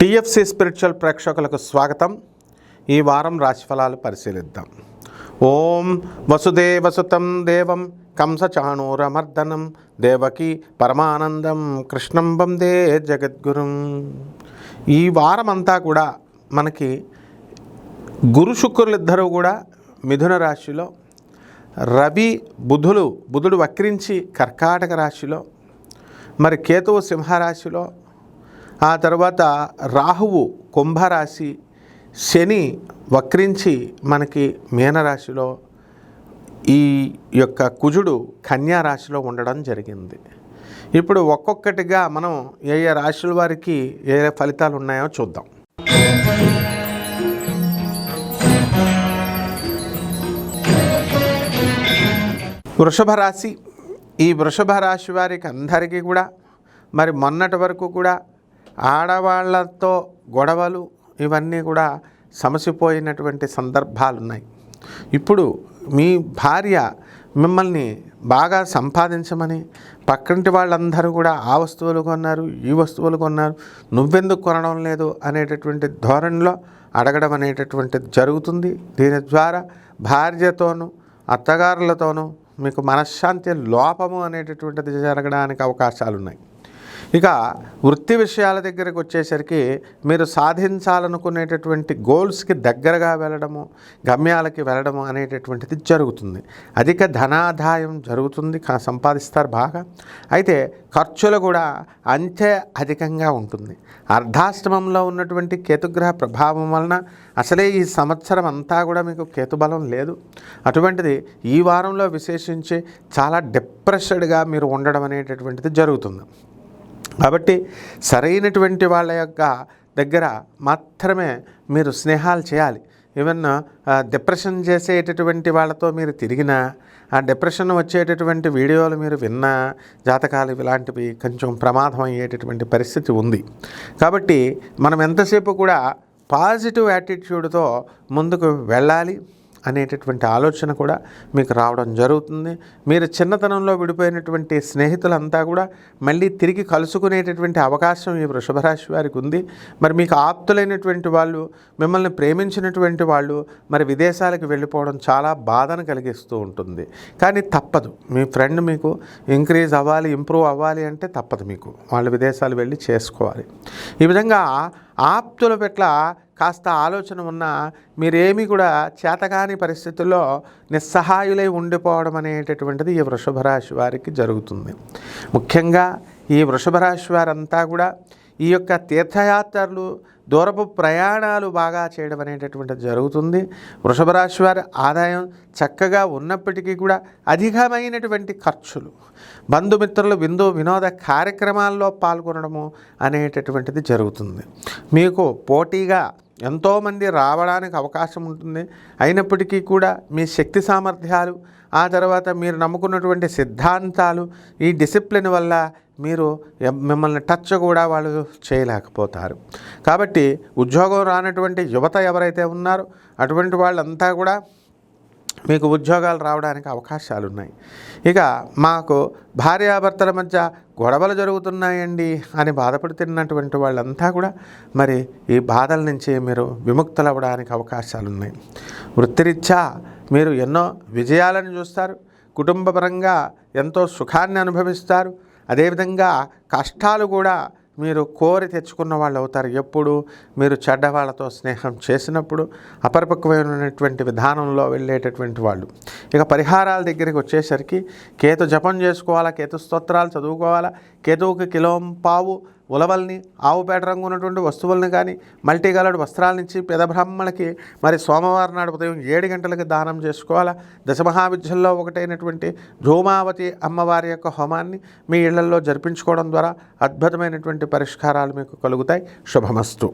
TFC spiritual ప్రేక్షకులకు స్వాగతం. ఈ వారం రాశిఫలాలు పరిశీలిద్దాం. ఓం వసుదేవసుతం దేవం కంసచాణూరమర్దనం దేవకి పరమానందం కృష్ణం వందే జగద్గురుం. ఈ వారం అంతా కూడా మనకి గురు శుక్రులు కూడా మిథున రాశిలో రవి బుధులు బుధుడు వక్రించి కర్కాటక రాశిలో మరి కేతువు సింహరాశిలో ఆ తర్వాత రాహువు కుంభరాశి శని వక్రించి మనకి మీనరాశిలో ఈ యొక్క కుజుడు కన్యా రాశిలో ఉండడం జరిగింది. ఇప్పుడు ఒక్కొక్కటిగా మనం ఏ ఏ రాశుల వారికి ఏ ఏ ఫలితాలు ఉన్నాయో చూద్దాం. వృషభ రాశి ఈ వృషభ రాశి వారికి అందరికీ కూడా మరి మొన్నటి వరకు కూడా ఆడవాళ్ళతో గొడవలు ఇవన్నీ కూడా సమసిపోయినటువంటి సందర్భాలు ఉన్నాయి ఇప్పుడు మీ భార్య మిమ్మల్ని బాగా సంపాదించమని పక్కంటి వాళ్ళందరూ కూడా ఆ వస్తువులు కొన్నారు ఈ వస్తువులు కొన్నారు నువ్వెందుకు కొనడం లేదు అనేటటువంటి ధోరణిలో అడగడం అనేటటువంటిది జరుగుతుంది. దీని ద్వారా భార్యతోనూ అత్తగారులతోనూ మీకు మనశ్శాంతి లోపము అనేటటువంటిది జరగడానికి అవకాశాలు ఉన్నాయి ఇక వృత్తి విషయాల దగ్గరకు వచ్చేసరికి మీరు సాధించాలనుకునేటటువంటి గోల్స్కి దగ్గరగా వెళ్ళడము గమ్యాలకి వెళ్ళడము అనేటటువంటిది జరుగుతుంది. అధిక ధనాదాయం జరుగుతుంది సంపాదిస్తారు బాగా. అయితే ఖర్చులు కూడా అంతే అధికంగా ఉంటుంది. అర్ధాష్టమంలో ఉన్నటువంటి కేతుగ్రహ ప్రభావం వలన అసలే ఈ సంవత్సరం అంతా కూడా మీకు కేతుబలం లేదు. అటువంటిది ఈ వారంలో విశేషించి చాలా డిప్రెస్డ్గా మీరు ఉండడం అనేటటువంటిది జరుగుతుంది. కాబట్టి సరైనటువంటి వాళ్ళ యొక్క దగ్గర మాత్రమే మీరు స్నేహాలు చేయాలి. ఈవెన్ డిప్రెషన్ చేసేటటువంటి వాళ్ళతో మీరు తిరిగినా ఆ డిప్రెషన్ వచ్చేటటువంటి వీడియోలు మీరు విన్నా జాతకాలు ఇలాంటివి కొంచెం ప్రమాదం అయ్యేటటువంటి పరిస్థితి ఉంది. కాబట్టి మనం ఎంతసేపు కూడా పాజిటివ్ యాటిట్యూడ్తో ముందుకు వెళ్ళాలి. అనేటటువంటి ఆలోచన కూడా మీకు రావడం జరుగుతుంది. మీరు చిన్నతనంలో విడిపోయినటువంటి స్నేహితులంతా కూడా మళ్ళీ తిరిగి కలుసుకునేటటువంటి అవకాశం ఈ వృషభరాశి వారికి ఉంది. మరి మీకు ఆప్తులైనటువంటి వాళ్ళు మిమ్మల్ని ప్రేమించినటువంటి వాళ్ళు మరి విదేశాలకు వెళ్ళిపోవడం చాలా బాధను కలిగిస్తూ ఉంటుంది. కానీ తప్పదు. మీ ఫ్రెండ్ మీకు ఇంక్రీజ్ అవ్వాలి ఇంప్రూవ్ అవ్వాలి అంటే తప్పదు మీకు. వాళ్ళు విదేశాలు వెళ్ళి చేసుకోవాలి. ఈ విధంగా ఆప్తుల పట్ల కాస్త ఆలోచన ఉన్న మీరేమీ కూడా చేతకాని పరిస్థితుల్లో నిస్సహాయులై ఉండిపోవడం అనేటటువంటిది ఈ వృషభ రాశి వారికి జరుగుతుంది. ముఖ్యంగా ఈ వృషభ రాశి వారంతా కూడా ఈ యొక్క తీర్థయాత్రలు దూరపు ప్రయాణాలు బాగా చేయడం అనేటటువంటిది జరుగుతుంది. వృషభ రాశి వారి ఆదాయం చక్కగా ఉన్నప్పటికీ కూడా అధికమైనటువంటి ఖర్చులు బంధుమిత్రులు విందు వినోద కార్యక్రమాల్లో పాల్గొనడము అనేటటువంటిది జరుగుతుంది. మీకు పోటీగా ఎంతోమంది రావడానికి అవకాశం ఉంటుంది. అయినప్పటికీ కూడా మీ శక్తి సామర్థ్యాలు ఆ తర్వాత మీరు నమ్ముకున్నటువంటి సిద్ధాంతాలు ఈ డిసిప్లిన్ వల్ల మీరు మిమ్మల్ని టచ్ కూడా వాళ్ళు చేయలేకపోతారు. కాబట్టి ఉద్యోగం రానటువంటి యువత ఎవరైతే ఉన్నారో అటువంటి వాళ్ళంతా కూడా మీకు ఉద్యోగాలు రావడానికి అవకాశాలు ఉన్నాయి ఇక మాకు భార్యాభర్తల మధ్య గొడవలు జరుగుతున్నాయండి అని బాధపడుతున్నటువంటి వాళ్ళంతా కూడా మరి ఈ బాధల నుంచి మీరు విముక్తులు అవ్వడానికి అవకాశాలు ఉన్నాయి వృత్తిరీత్యా మీరు ఎన్నో విజయాలను చూస్తారు. కుటుంబపరంగా ఎంతో సుఖాన్ని అనుభవిస్తారు. అదేవిధంగా కష్టాలు కూడా మీరు కోరి తెచ్చుకున్న వాళ్ళు అవుతారు. ఎప్పుడు మీరు చెడ్డ వాళ్ళతో స్నేహం చేసినప్పుడు అపరిపక్వమైనటువంటి విధానంలో వెళ్ళేటటువంటి వాళ్ళు. ఇక పరిహారాల దగ్గరికి వచ్చేసరికి కేతు జపం చేసుకోవాలా కేతు స్తోత్రాలు చదువుకోవాలా కేతువుకి కిలోం పావు ఉలవల్ని ఆవు పేట రంగు ఉన్నటువంటి వస్తువులను కానీ మల్టీ కలర్డ్ నుంచి పెద బ్రాహ్మణులకి మరి సోమవారం నాడు ఉదయం ఏడు గంటలకి దానం చేసుకోవాలా దశమహావిద్యల్లో ఒకటైనటువంటి ధూమావతి అమ్మవారి యొక్క హోమాన్ని మీ ఇళ్ళలో జరిపించుకోవడం ద్వారా అద్భుతమైనటువంటి పరిష్కారాలు మీకు కలుగుతాయి. శుభమస్తు.